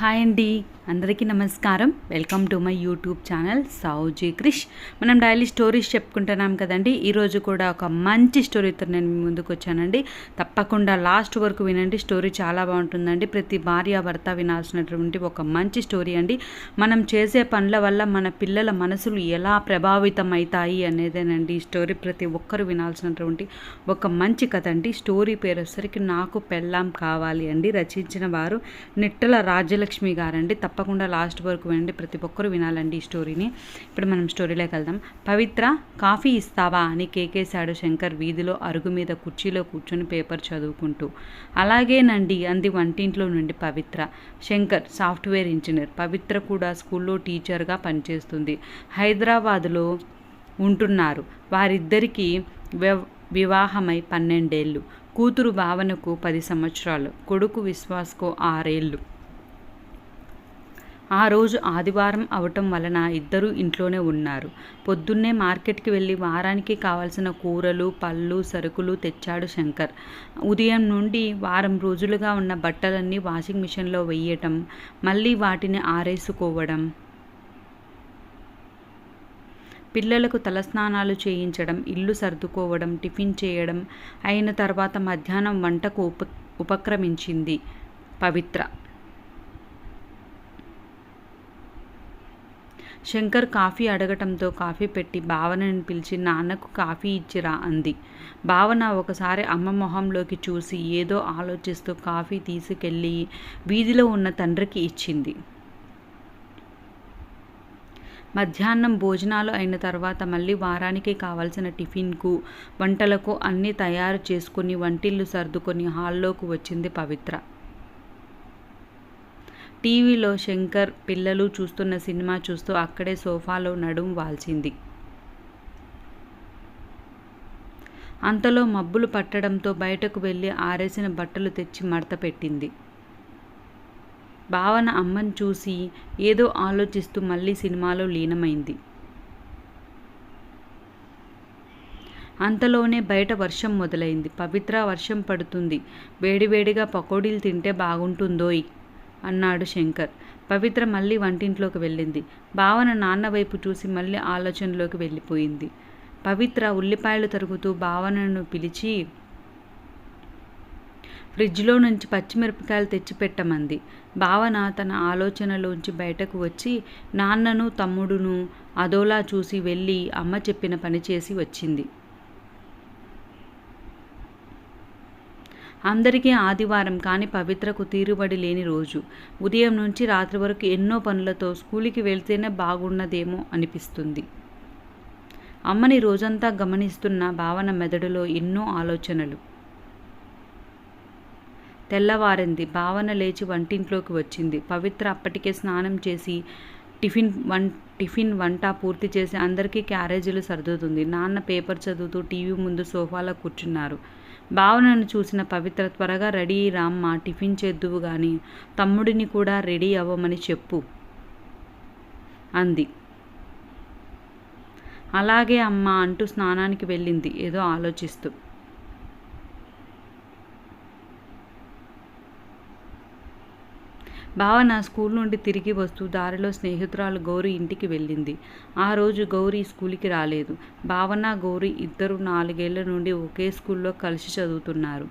Hi అండి. అందరికీ నమస్కారం. Welcome to my YouTube channel Sowji Krish మనం డైలీ స్టోరీస్ చెప్పుకుంటున్నాం కదండి. ఈరోజు కూడా ఒక మంచి స్టోరీతో నేను మీ ముందుకు వచ్చానండి. తప్పకుండా లాస్ట్ వరకు వినండి. స్టోరీ చాలా బాగుంటుందండి. ప్రతి భార్య భర్త వినాల్సినటువంటి ఒక మంచి స్టోరీ అండి. మనం చేసే పనుల వల్ల మన పిల్లల మనసులు ఎలా ప్రభావితం అవుతాయి అనేదేనండి. ఈ స్టోరీ ప్రతి ఒక్కరు వినాల్సినటువంటి ఒక మంచి కథ అండి. స్టోరీ పేరు వచ్చేసరికి నాకు పెళ్ళాం కావాలి అండి. రచించిన వారు నిట్టల రాజ్యలక్ష్మి గారండి. తప్ప తప్పకుండా లాస్ట్ వరకు వినండి. ప్రతి ఒక్కరూ వినాలండి ఈ స్టోరీని. ఇప్పుడు మనం స్టోరీలోకి వెళ్దాం. పవిత్ర కాఫీ ఇస్తావా అని కేకేశాడు శంకర్ వీధిలో అరుగు మీద కుర్చీలో కూర్చొని పేపర్ చదువుకుంటూ. అలాగేనండి అంది వంటింట్లో నుండి పవిత్ర. Shankar software engineer. పవిత్ర కూడా స్కూల్లో టీచర్గా పనిచేస్తుంది. హైదరాబాద్లో ఉంటున్నారు. వారిద్దరికీ వివాహమై పన్నెండేళ్ళు. కూతురు భావనకు పది సంవత్సరాలు. కొడుకు విశ్వాస్కు ఆరేళ్ళు. ఆ రోజు ఆదివారం అవటం వలన ఇద్దరూ ఇంట్లోనే ఉన్నారు. పొద్దున్నే మార్కెట్కి వెళ్ళి వారానికి కావాల్సిన కూరలు పళ్ళు సరుకులు తెచ్చాడు శంకర్. ఉదయం నుండి వారం రోజులుగా ఉన్న బట్టలన్నీ వాషింగ్ మిషన్లో వెయ్యటం మళ్ళీ వాటిని ఆరేసుకోవడం పిల్లలకు తలస్నానాలు చేయించడం ఇల్లు సర్దుకోవడం టిఫిన్ చేయడం అయిన తర్వాత మధ్యాహ్నం వంటకు ఉప ఉపక్రమించింది పవిత్ర. శంకర్ కాఫీ అడగటంతో కాఫీ పెట్టి భావనని పిలిచి నాన్నకు కాఫీ ఇచ్చిరా అంది. భావన ఒకసారి అమ్మ మొహంలోకి చూసి ఏదో ఆలోచిస్తూ కాఫీ తీసుకెళ్ళి వీధిలో ఉన్న తండ్రికి ఇచ్చింది. మధ్యాహ్నం భోజనాలు అయిన తర్వాత మళ్ళీ వారానికి కావలసిన టిఫిన్కు వంటలకు అన్నీ తయారు చేసుకుని వంటిల్లు సర్దుకొని హాల్లోకి వచ్చింది పవిత్ర. టీవీలో శంకర్ పిల్లలు చూస్తున్న సినిమా చూస్తూ అక్కడే సోఫాలో నడుం వాల్చింది. అంతలో మబ్బులు పట్టడంతో బయటకు వెళ్ళి ఆరేసిన బట్టలు తెచ్చి మడత పెట్టింది. భావన అమ్మని చూసి ఏదో ఆలోచిస్తూ మళ్ళీ సినిమాలో లీనమైంది. అంతలోనే బయట వర్షం మొదలైంది. పవిత్ర వర్షం పడుతుంది. వేడివేడిగా పకోడీలు తింటే బాగుంటుందోయ్. అన్నాడు శంకర్. పవిత్ర మళ్ళీ వంటింట్లోకి వెళ్ళింది. భావన నాన్న వైపు చూసి మళ్ళీ ఆలోచనలోకి వెళ్ళిపోయింది. పవిత్ర ఉల్లిపాయలు తరుగుతూ భావనను పిలిచి ఫ్రిడ్జ్లో నుంచి పచ్చిమిరపకాయలు తెచ్చిపెట్టమంది. భావన తన ఆలోచనలోంచి బయటకు వచ్చి నాన్నను తమ్ముడును అదోలా చూసి వెళ్ళి అమ్మ చెప్పిన పని చేసి వచ్చింది. అందరికీ ఆదివారం కానీ పవిత్రకు తీరుబడి లేని రోజు. ఉదయం నుంచి రాత్రి వరకు ఎన్నో పనులతో స్కూల్కి వెళ్తేనే బాగున్నదేమో అనిపిస్తుంది. అమ్మని రోజంతా గమనిస్తున్న భావన మెదడులో ఎన్నో ఆలోచనలు. తెల్లవారింది. భావన లేచి వంటింట్లోకి వచ్చింది. పవిత్ర అప్పటికే స్నానం చేసి టిఫిన్ వన్ టిఫిన్ వంట పూర్తి చేసి అందరికీ క్యారేజీలు సర్దుతుంది. నాన్న పేపర్ చదువుతూ టీవీ ముందు సోఫాలో కూర్చున్నారు. భావనను చూసిన పవిత్ర త్వరగా రెడీ రామ్మ టిఫిన్ చేద్దువు గాని తమ్ముడిని కూడా రెడీ అవ్వమని చెప్పు అంది. అలాగే అమ్మ అంటూ స్నానానికి వెళ్ళింది ఏదో ఆలోచిస్తూ. భావన స్కూల్ నుండి తిరిగి వస్తూ దారిలో స్నేహితురాలు గౌరీ ఇంటికి వెళ్ళింది. ఆ రోజు గౌరీ స్కూల్కి రాలేదు. భావన గౌరీ ఇద్దరు నాలుగేళ్ళ నుండి ఒకే స్కూల్లో కలిసి చదువుతున్నారు.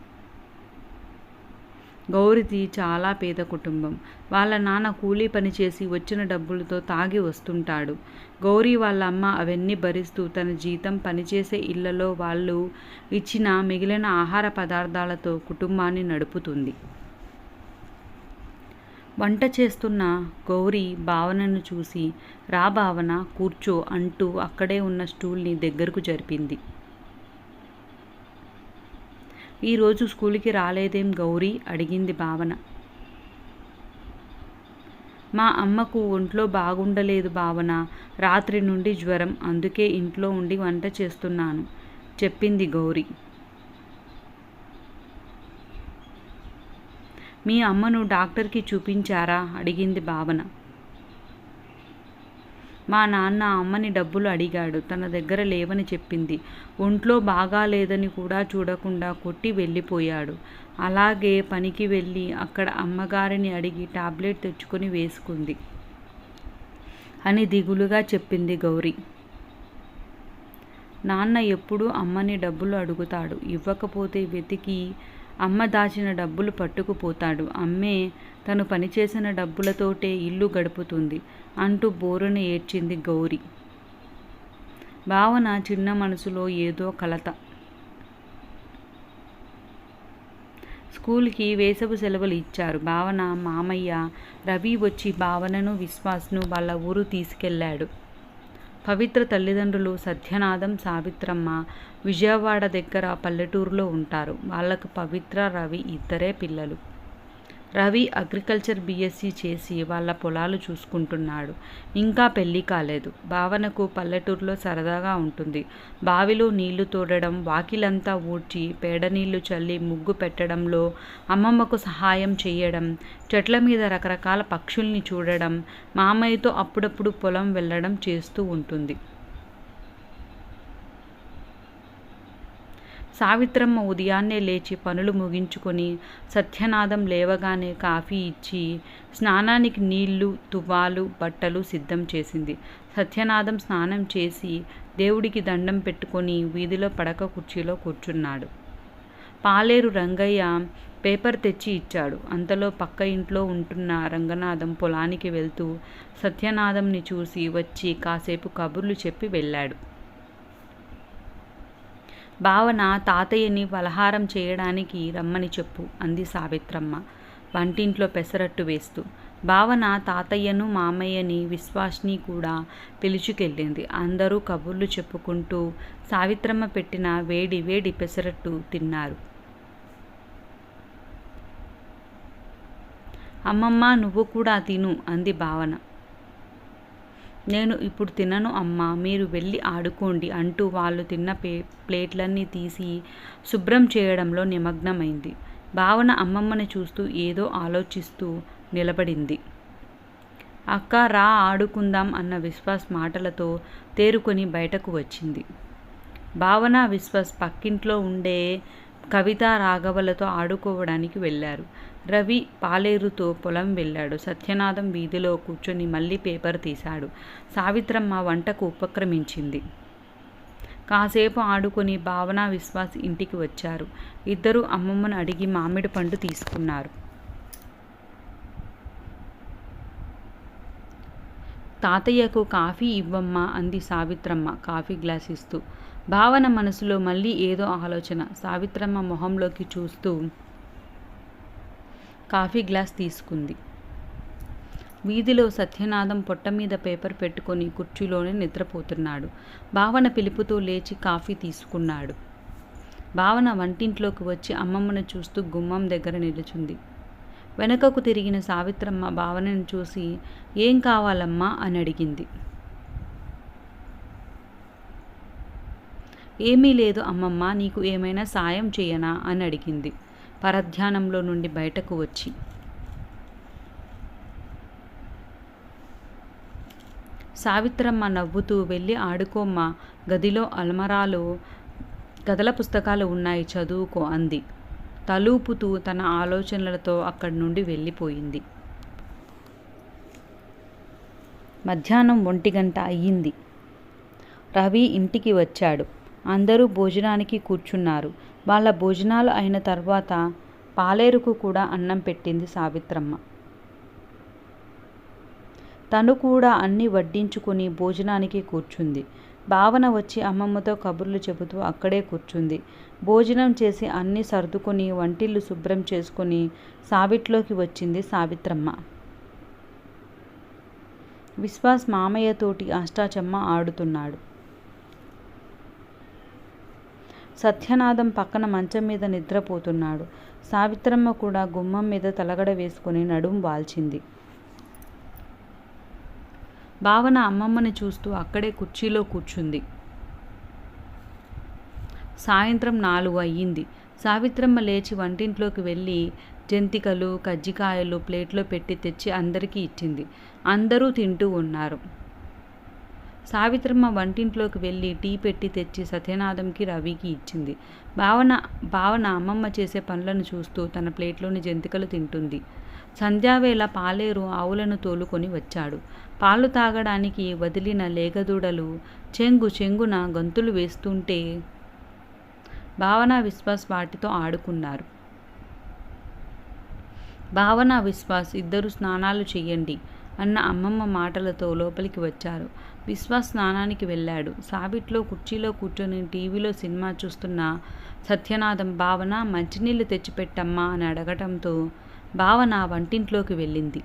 గౌరిది చాలా పేద కుటుంబం. వాళ్ళ నాన్న కూలీ పని చేసి వచ్చిన డబ్బులతో తాగి వస్తుంటాడు. గౌరీ వాళ్ళ అమ్మ అవన్నీ భరిస్తూ తన జీతం పనిచేసే ఇళ్ళలో వాళ్ళు ఇచ్చిన మిగిలిన ఆహార పదార్థాలతో కుటుంబాన్ని నడుపుతుంది. వంట చేస్తున్న గౌరీ భావనను చూసి రా భావన కూర్చో అంటూ అక్కడే ఉన్న స్టూల్ని దగ్గరకు జరిపింది. ఈరోజు స్కూల్కి రాలేదేం గౌరీ? అడిగింది భావన. మా అమ్మకు ఒంట్లో బాగుండలేదు భావన రాత్రి నుండి జ్వరం అందుకే ఇంట్లో ఉండి వంట చేస్తున్నాను చెప్పింది గౌరీ. మీ అమ్మను డాక్టర్కి చూపించారా? అడిగింది భావన. మా నాన్న అమ్మని డబ్బులు అడిగాడు. తన దగ్గర లేవని చెప్పింది. ఒంట్లో బాగాలేదని కూడా చూడకుండా కొట్టి వెళ్ళిపోయాడు. అలాగే పనికి వెళ్ళి అక్కడ అమ్మగారిని అడిగి టాబ్లెట్ తెచ్చుకొని వేసుకుంది అని దిగులుగా చెప్పింది గౌరీ. నాన్న ఎప్పుడూ అమ్మని డబ్బులు అడుగుతాడు. ఇవ్వకపోతే వెతికి అమ్మ దాచిన డబ్బులు పట్టుకుపోతాడు. అమ్మే తను పనిచేసిన డబ్బులతోటే ఇల్లు గడుపుతుంది అంటూ బోరున ఏడ్చింది గౌరీ. భావన చిన్న మనసులో ఏదో కలత. స్కూల్కి వేసవి సెలవులు ఇచ్చారు. భావన మామయ్య రవి వచ్చి భావనను విశ్వాస్ను వాళ్ళ ఊరు తీసుకెళ్ళాడు. పవిత్ర తల్లిదండ్రులు సత్యనాథం సావిత్రమ్మ విజయవాడ దగ్గర పల్లెటూరులో ఉంటారు. వాళ్ళకు పవిత్ర రవి ఇద్దరే పిల్లలు. రవి అగ్రికల్చర్ బీఎస్సీ చేసి వాళ్ళ పొలాలు చూసుకుంటున్నాడు. ఇంకా పెళ్ళి కాలేదు. భావనకు పల్లెటూరులో సరదాగా ఉంటుంది. బావిలో నీళ్ళు తోడడం వాకిలంతా ఊడ్చి పేడ నీళ్ళు చల్లి ముగ్గు పెట్టడంలో అమ్మమ్మకు సహాయం చేయడం చెట్ల మీద రకరకాల పక్షుల్ని చూడడం మామయ్యతో అప్పుడప్పుడు పొలం వెళ్ళడం చేస్తూ ఉంటుంది. సావిత్రమ్మ ఉదయాన్నే లేచి పనులు ముగించుకొని సత్యనాదం లేవగానే కాఫీ ఇచ్చి స్నానానికి నీళ్ళు తువ్వాలు బట్టలు సిద్ధం చేసింది. సత్యనాదం స్నానం చేసి దేవుడికి దండం పెట్టుకొని వీధిలో పడక కుర్చీలో కూర్చున్నాడు. పాలేరు రంగయ్య పేపర్ తెచ్చి ఇచ్చాడు. అంతలో పక్క ఇంట్లో ఉంటున్న రంగనాథం పొలానికి వెళ్తూ సత్యనాథంని చూసి వచ్చి కాసేపు కబుర్లు చెప్పి వెళ్ళాడు. భావన తాతయ్యని పలహారం చేయడానికి రమ్మని చెప్పు అంది సావిత్రమ్మ. వంటింట్లో పెసరట్టు వేస్తూ. భావన తాతయ్యను మామయ్యని విశ్వాస్ని కూడా పిలుచుకెళ్ళింది. అందరూ కబుర్లు చెప్పుకుంటూ సావిత్రమ్మ పెట్టిన వేడి వేడి పెసరట్టు తిన్నారు. అమ్మమ్మ నువ్వు కూడా తిను అంది భావన. నేను ఇప్పుడు తినను అమ్మా మీరు వెళ్ళి ఆడుకోండి అంటూ వాళ్ళు తిన్న పే ప్లేట్లన్నీ తీసి శుభ్రం చేయడంలో నిమగ్నమైంది. భావన అమ్మమ్మని చూస్తూ ఏదో ఆలోచిస్తూ నిలబడింది. అక్క రా ఆడుకుందాం అన్న విశ్వాస్ మాటలతో తేరుకొని బయటకు వచ్చింది. భావన విశ్వాస్ పక్కింట్లో ఉండే కవిత రాఘవలతో ఆడుకోవడానికి వెళ్ళారు. రవి పాలేరుతో పొలం వెళ్ళాడు. సత్యనాథం వీధిలో కూర్చొని మళ్ళీ పేపర్ తీశాడు. సావిత్రమ్మ వంటకు ఉపక్రమించింది. కాసేపు ఆడుకొని భావన విశ్వాస్ ఇంటికి వచ్చారు. ఇద్దరు అమ్మమ్మను అడిగి మామిడి పండు తీసుకున్నారు. తాతయ్యకు కాఫీ ఇవ్వమ్మా అంది సావిత్రమ్మ. కాఫీ గ్లాస్ ఇస్తూ భావన మనసులో మళ్ళీ ఏదో ఆలోచన. సావిత్రమ్మ మొహంలోకి చూస్తూ కాఫీ గ్లాస్ తీసుకుంది. వీధిలో సత్యనాథం పొట్ట మీద పేపర్ పెట్టుకొని కుర్చీలోనే నిద్రపోతున్నాడు. భావన పిలుపుతో లేచి కాఫీ తీసుకున్నాడు. భావన వంటింట్లోకి వచ్చి అమ్మమ్మను చూస్తూ గుమ్మం దగ్గర నిలుచుంది. వెనకకు తిరిగిన సావిత్రమ్మ భావనను చూసి ఏం కావాలమ్మా? అని అడిగింది. ఏమీ లేదు అమ్మమ్మ నీకు ఏమైనా సాయం చేయనా? అని అడిగింది. పరధ్యానంలో నుండి బయటకు వచ్చి. సావిత్రమ్మ నవ్వుతూ వెళ్ళి ఆడుకోమ్మ గదిలో అల్మరాలో కథల పుస్తకాలు ఉన్నాయి చదువుకో అంది. తలూపుతూ తన ఆలోచనలతో అక్కడి నుండి వెళ్ళిపోయింది. మధ్యాహ్నం ఒంటి గంట అయ్యింది. రవి ఇంటికి వచ్చాడు. అందరూ భోజనానికి కూర్చున్నారు. వాళ్ళ భోజనాలు అయిన తర్వాత పాలేరుకు కూడా అన్నం పెట్టింది సావిత్రమ్మ. తను కూడా అన్ని వడ్డించుకుని భోజనానికి కూర్చుంది. భావన వచ్చి అమ్మమ్మతో కబుర్లు చెబుతూ అక్కడే కూర్చుంది. భోజనం చేసి అన్నీ సర్దుకొని వంటిల్లు శుభ్రం చేసుకొని సావిట్లోకి వచ్చింది సావిత్రమ్మ. విశ్వాస్ మామయ్యతోటి అష్టాచమ్మ ఆడుతున్నాడు. సత్యనాథం పక్కన మంచం మీద నిద్రపోతున్నాడు. సావిత్రమ్మ కూడా గుమ్మం మీద తలగడ వేసుకుని నడుం వాల్చింది. భావన అమ్మమ్మని చూస్తూ అక్కడే కుర్చీలో కూర్చుంది. సాయంత్రం నాలుగు అయ్యింది. సావిత్రమ్మ లేచి వంటింట్లోకి వెళ్ళి జంతికలు కజ్జికాయలు ప్లేట్లో పెట్టి తెచ్చి అందరికీ ఇచ్చింది. అందరూ తింటూ ఉన్నారు. సావిత్రమ్మ వంటింట్లోకి వెళ్ళి టీ పెట్టి తెచ్చి సత్యనాథంకి రవికి ఇచ్చింది. భావన భావన అమ్మమ్మ చేసే పనులను చూస్తూ తన ప్లేట్లోని జంతికలు తింటుంది. సంధ్యావేళ పాలేరు ఆవులను తోలుకొని వచ్చాడు. పాలు తాగడానికి వదిలిన లేగదూడలు చెంగు చెంగున గంతులు వేస్తుంటే భావన విశ్వాస్ వాటితో ఆడుకున్నారు. భావన విశ్వాస్ ఇద్దరు స్నానాలు చెయ్యండి అన్న అమ్మమ్మ మాటలతో లోపలికి వచ్చారు. విశ్వాస్ స్నానానికి వెళ్ళాడు. సావిట్లో కుర్చీలో కూర్చొని టీవీలో సినిమా చూస్తున్న సత్యనాథం భావన మంచినీళ్ళు తెచ్చిపెట్టమ్మా అని అడగటంతో భావన వంటింట్లోకి వెళ్ళింది.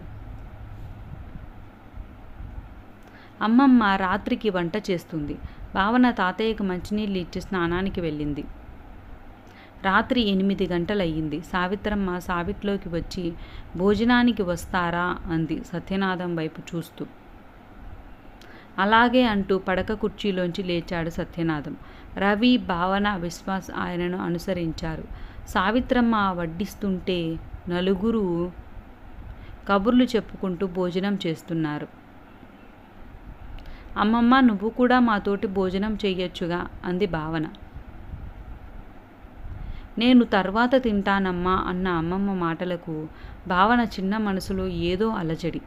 అమ్మమ్మ రాత్రికి వంట చేస్తుంది. భావన తాతయ్యకు మంచినీళ్ళు ఇచ్చి స్నానానికి వెళ్ళింది. రాత్రి ఎనిమిది గంటలయ్యింది. సావిత్రమ్మ సావిట్లోకి వచ్చి భోజనానికి వస్తారా? అంది సత్యనాథం వైపు చూస్తూ. అలాగే అంటూ పడక కుర్చీలోంచి లేచాడు సత్యనాథం. రవి భావన విశ్వాస్ ఆయనను అనుసరించారు. సావిత్రమ్మ వడ్డిస్తుంటే నలుగురు కబుర్లు చెప్పుకుంటూ భోజనం చేస్తున్నారు. అమ్మమ్మ నువ్వు కూడా మాతోటి భోజనం చెయ్యొచ్చుగా అంది భావన. నేను తర్వాత తింటానమ్మా అన్న అమ్మమ్మ మాటలకు భావన చిన్న మనసులో ఏదో అలజడి.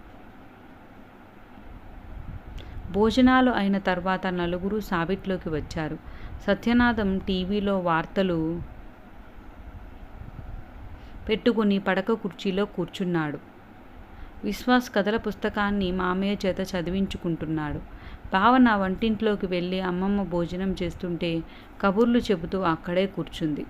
భోజనాలు అయిన తర్వాత నలుగురు సావిట్లోకి వచ్చారు. సత్యనాథం టీవీలో వార్తలు పెట్టుకుని పడక కుర్చీలో కూర్చున్నాడు. విశ్వాస్ కథల పుస్తకాన్ని మామయ్య చేత చదివించుకుంటున్నాడు. భావన వంటింట్లోకి వెళ్ళి అమ్మమ్మ భోజనం చేస్తుంటే కబుర్లు చెబుతూ అక్కడే కూర్చుంది.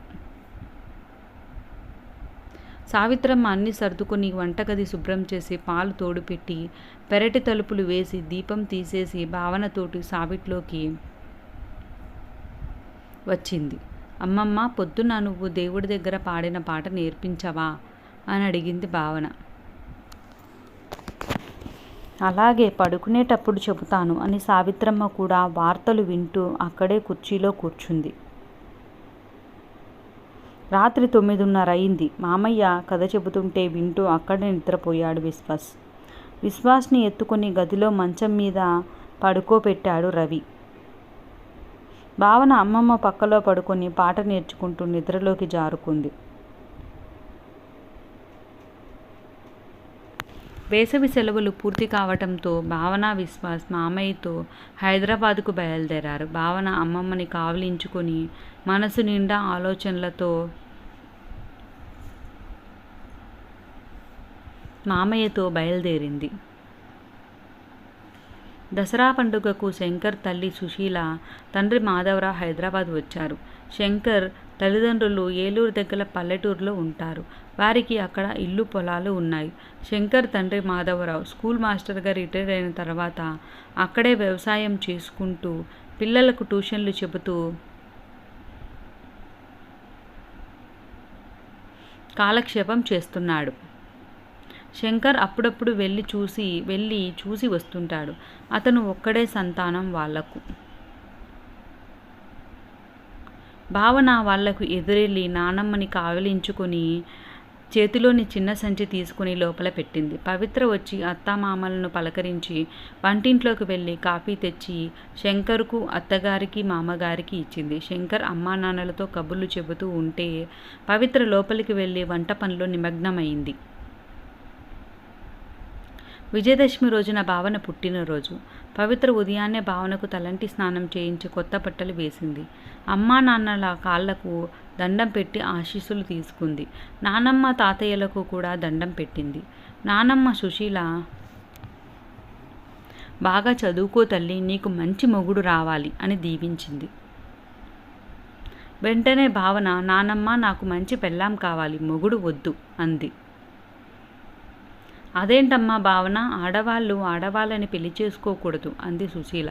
సావిత్రమ్మ అన్ని సర్దుకొని వంటగది శుభ్రం చేసి పాలు తోడుపెట్టి పెరటి తలుపులు వేసి దీపం తీసేసి భావనతోటి సావిట్లోకి వచ్చింది. అమ్మమ్మ పొద్దున నువ్వు దేవుడి దగ్గర పాడిన పాట నేర్పించవా? అని అడిగింది భావన. అలాగే పడుకునేటప్పుడు చెబుతాను అని సావిత్రమ్మ కూడా వార్తలు వింటూ అక్కడే కుర్చీలో కూర్చుంది. రాత్రి తొమ్మిదిన్నర అయింది. మామయ్య కథ చెబుతుంటే వింటూ అక్కడే నిద్రపోయాడు విశ్వాస్. విశ్వాస్ని ఎత్తుకొని గదిలో మంచం మీద పడుకోపెట్టాడు రవి. భావన అమ్మమ్మ పక్కలో పడుకొని పాట నేర్చుకుంటూ నిద్రలోకి జారుకుంది. వేసవి సెలవులు పూర్తి కావటంతో భావన విశ్వాస్ మామయ్యతో హైదరాబాద్కు బయలుదేరారు. భావన అమ్మమ్మని కావలించుకొని మనసు నిండా ఆలోచనలతో మామయ్యతో బయలుదేరింది. దసరా పండుగకు శంకర్ తల్లి సుశీల తండ్రి మాధవరావు హైదరాబాద్ వచ్చారు. శంకర్ తల్లిదండ్రులు ఏలూరు దగ్గర పల్లెటూరులో ఉంటారు. వారికి అక్కడ ఇల్లు పొలాలు ఉన్నాయి. శంకర్ తండ్రి మాధవరావు స్కూల్ మాస్టర్గా రిటైర్ అయిన తర్వాత అక్కడే వ్యవసాయం చేసుకుంటూ పిల్లలకు ట్యూషన్లు చెబుతూ కాలక్షేపం చేస్తున్నాడు. శంకర్ అప్పుడప్పుడు వెళ్ళి చూసి వెళ్ళి చూసి వస్తుంటాడు. అతను ఒక్కడే సంతానం వాళ్ళకు. భావన వాళ్ళకు ఎదురెళ్ళి నానమ్మని కావలించుకొని చేతిలోని చిన్న సంచి తీసుకుని లోపల పెట్టింది. పవిత్ర వచ్చి అత్తామామలను పలకరించి వంటింట్లోకి వెళ్ళి కాఫీ తెచ్చి శంకర్కు అత్తగారికి మామగారికి ఇచ్చింది. శంకర్ అమ్మా నాన్నలతో కబుర్లు చెబుతూ ఉంటే పవిత్ర లోపలికి వెళ్ళి వంట పనిలో నిమగ్నమైంది. విజయదశమి రోజున భావన పుట్టినరోజు. పవిత్ర ఉదయాన్నే భావనకు తలంటి స్నానం చేయించి కొత్త బట్టలు వేసింది. అమ్మా నాన్నల కాళ్ళకు దండం పెట్టి ఆశీస్సులు తీసుకుంది. నానమ్మ తాతయ్యలకు కూడా దండం పెట్టింది. నానమ్మ సుశీల బాగా చదువుకో తల్లి నీకు మంచి మొగుడు రావాలి అని దీవించింది. వెంటనే భావన నానమ్మ నాకు మంచి పెళ్ళాం కావాలి మొగుడు వద్దు అంది. అదేంటమ్మా భావన? ఆడవాళ్ళు ఆడవాళ్ళని పెళ్ళి చేసుకోకూడదు అంది సుశీల.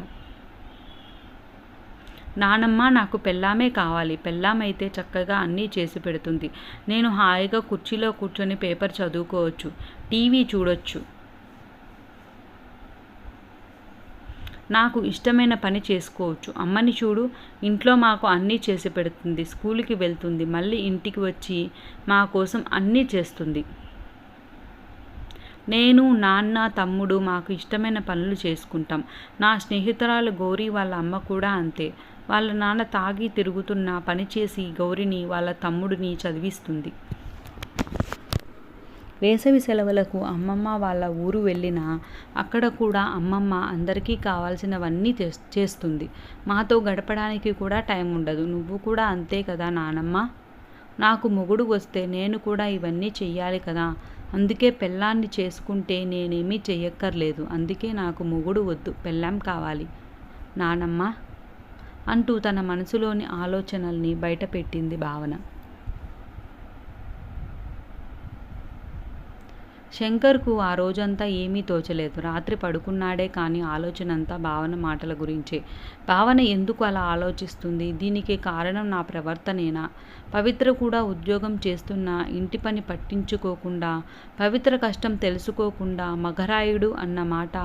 నానమ్మ నాకు పెళ్ళామే కావాలి. పెళ్ళామైతే చక్కగా అన్నీ చేసి పెడుతుంది. నేను హాయిగా కుర్చీలో కూర్చొని పేపర్ చదువుకోవచ్చు టీవీ చూడొచ్చు. నాకు ఇష్టమైన పని చేసుకోవచ్చు. అమ్మని చూడు ఇంట్లో మాకు అన్నీ చేసి పెడుతుంది స్కూల్కి వెళ్తుంది మళ్ళీ ఇంటికి వచ్చి మా కోసం అన్నీ చేస్తుంది. నేను నాన్న తమ్ముడు మాకు ఇష్టమైన పనులు చేసుకుంటాం. నా స్నేహితురాలు గౌరీ వాళ్ళ అమ్మ కూడా అంతే. వాళ్ళ నాన్న తాగి తిరుగుతున్న పనిచేసి గౌరిని వాళ్ళ తమ్ముడిని చదివిస్తుంది. వేసవి సెలవులకు అమ్మమ్మ వాళ్ళ ఊరు వెళ్ళినా అక్కడ కూడా అమ్మమ్మ అందరికీ కావాల్సినవన్నీ చేస్తుంది. మాతో గడపడానికి కూడా టైం ఉండదు. నువ్వు కూడా అంతే కదా నానమ్మ? నాకు మొగుడు వస్తే నేను కూడా ఇవన్నీ చెయ్యాలి కదా? అందుకే పెళ్ళాన్ని చేసుకుంటే నేనేమీ చెయ్యక్కర్లేదు. అందుకే నాకు మొగుడు వద్దు. పెళ్ళాం కావాలి. నానమ్మ అంటూ తన మనసులోని ఆలోచనల్ని బయటపెట్టింది భావన. శంకర్కు ఆ రోజంతా ఏమీ తోచలేదు. రాత్రి పడుకున్నాడే కానీ ఆలోచన అంతా భావన మాటల గురించే. భావన ఎందుకు అలా ఆలోచిస్తుంది? దీనికి కారణం నా ప్రవర్తనేనా? పవిత్ర కూడా ఉద్యోగం చేస్తున్న ఇంటి పని పట్టించుకోకుండా పవిత్ర కష్టం తెలుసుకోకుండా మగరాయుడు అన్న మాట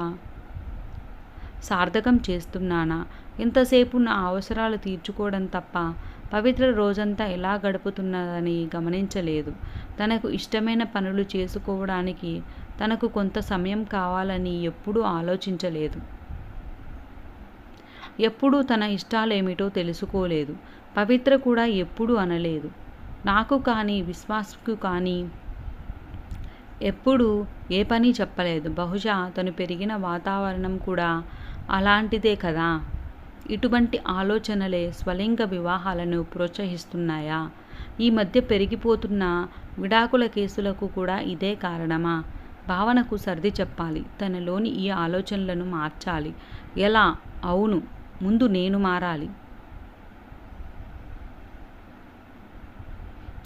సార్థకం చేస్తున్నానా? ఎంతసేపు నా అవసరాలు తీర్చుకోవడం తప్ప పవిత్ర రోజంతా ఎలా గడుపుతున్నదని గమనించలేదు. తనకు ఇష్టమైన పనులు చేసుకోవడానికి తనకు కొంత సమయం కావాలని ఎప్పుడూ ఆలోచించలేదు. ఎప్పుడూ తన ఇష్టాలేమిటో తెలుసుకోలేదు. పవిత్ర కూడా ఎప్పుడూ అనలేదు. నాకు కానీ విశ్వాసకు కానీ ఎప్పుడు ఏ పని చెప్పలేదు. బహుశా తను పెరిగిన వాతావరణం కూడా అలాంటిదే కదా. ఇటువంటి ఆలోచనలే స్వలింగ వివాహాలను ప్రోత్సహిస్తున్నాయా? ఈ మధ్య పెరిగిపోతున్న విడాకుల కేసులకు కూడా ఇదే కారణమా? భావనకు సర్ది చెప్పాలి. తనలోని ఈ ఆలోచనలను మార్చాలి. ఎలా? అవును. ముందు నేను మారాలి.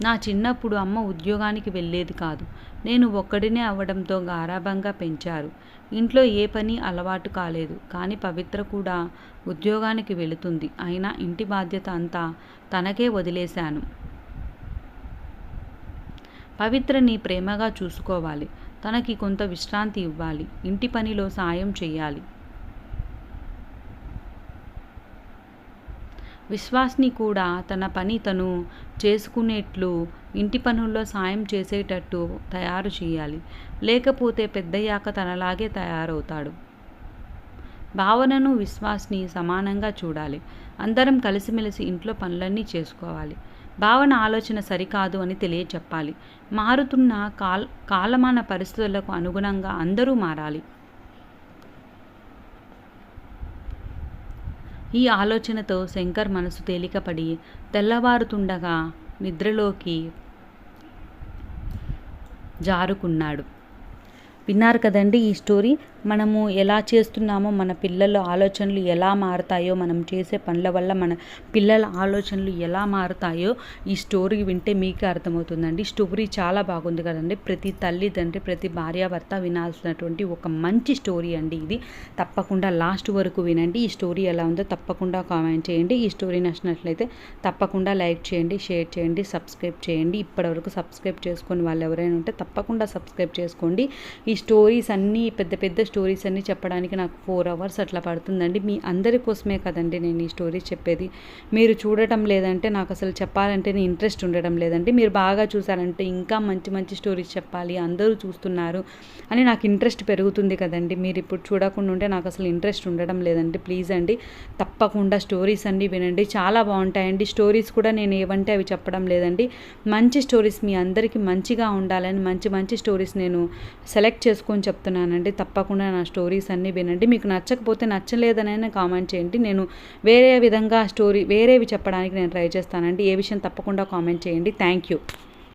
నా చిన్నప్పుడు అమ్మ ఉద్యోగానికి వెళ్ళేది కాదు. నేను ఒక్కడినే అవ్వడంతో గారాభంగా పెంచారు. ఇంట్లో ఏ పని అలవాటు కాలేదు. కానీ పవిత్ర కూడా ఉద్యోగానికి వెళుతుంది. అయినా ఇంటి బాధ్యత అంతా తనకే వదిలేశాను. పవిత్రని ప్రేమగా చూసుకోవాలి. తనకి కొంత విశ్రాంతి ఇవ్వాలి. ఇంటి పనిలో సాయం చేయాలి. విశ్వాస్ని కూడా తన పని తను చేసుకునేట్లు ఇంటి పనుల్లో సాయం చేసేటట్టు తయారు చేయాలి. లేకపోతే పెద్దయ్యాక తనలాగే తయారవుతాడు. భావనను విశ్వాస్ని సమానంగా చూడాలి. అందరం కలిసిమెలిసి ఇంట్లో పనులన్నీ చేసుకోవాలి. భావన ఆలోచన సరికాదు అని తెలియచెప్పాలి. మారుతున్న కాల్ కాలమాన పరిస్థితులకు అనుగుణంగా అందరూ మారాలి. ఈ ఆలోచనతో శంకర్ మనసు తేలికపడి తెల్లవారుతుండగా నిద్రలోకి జారుకున్నాడు. విన్నారు కదండి ఈ స్టోరీ? మనము ఎలా చేస్తున్నామో మన పిల్లల ఆలోచనలు ఎలా మారుతాయో మనం చేసే పనుల వల్ల మన పిల్లల ఆలోచనలు ఎలా మారుతాయో ఈ స్టోరీ వింటే మీకే అర్థమవుతుందండి. స్టోరీ చాలా బాగుంది కదండి. ప్రతి తల్లిదండ్రి ప్రతి భార్యాభర్త వినాల్సినటువంటి ఒక మంచి స్టోరీ అండి ఇది. తప్పకుండా లాస్ట్ వరకు వినండి. ఈ స్టోరీ ఎలా ఉందో తప్పకుండా కామెంట్ చేయండి. ఈ స్టోరీ నచ్చినట్లయితే తప్పకుండా లైక్ చేయండి షేర్ చేయండి సబ్స్క్రైబ్ చేయండి. ఇప్పటివరకు సబ్స్క్రైబ్ చేసుకొని వాళ్ళు ఎవరైనా ఉంటే తప్పకుండా సబ్స్క్రైబ్ చేసుకోండి. ఈ స్టోరీస్ అన్నీ పెద్ద పెద్ద స్టోరీస్ అన్నీ చెప్పడానికి నాకు ఫోర్ అవర్స్ అట్లా పడుతుందండి. మీ అందరి కోసమే కదండి నేను ఈ స్టోరీస్ చెప్పేది. మీరు చూడటం లేదంటే నాకు అసలు చెప్పాలంటే ఇంట్రెస్ట్ ఉండడం లేదండి. మీరు బాగా చూసారంటే ఇంకా మంచి మంచి స్టోరీస్ చెప్పాలి అందరూ చూస్తున్నారు అని నాకు ఇంట్రెస్ట్ పెరుగుతుంది కదండి. మీరు ఇప్పుడు చూడకుండా ఉంటే నాకు అసలు ఇంట్రెస్ట్ ఉండడం లేదండి. ప్లీజ్ అండి తప్పకుండా స్టోరీస్ అన్నీ వినండి. చాలా బాగుంటాయండి. స్టోరీస్ కూడా నేను ఏవంటే అవి చెప్పడం లేదండి. మంచి స్టోరీస్ మీ అందరికీ మంచిగా ఉండాలని మంచి మంచి స్టోరీస్ నేను సెలెక్ట్ చేసుకొని చెప్తున్నానండి. తప్పకుండా నా స్టోరీస్ అన్నీ వినండి. మీకు నచ్చకపోతే నచ్చలేదనైనా కామెంట్ చేయండి. నేను వేరే విధంగా స్టోరీ వేరేవి చెప్పడానికి నేను ట్రై చేస్తానండి. ఏ విషయం తప్పకుండా కామెంట్ చేయండి. Thank you.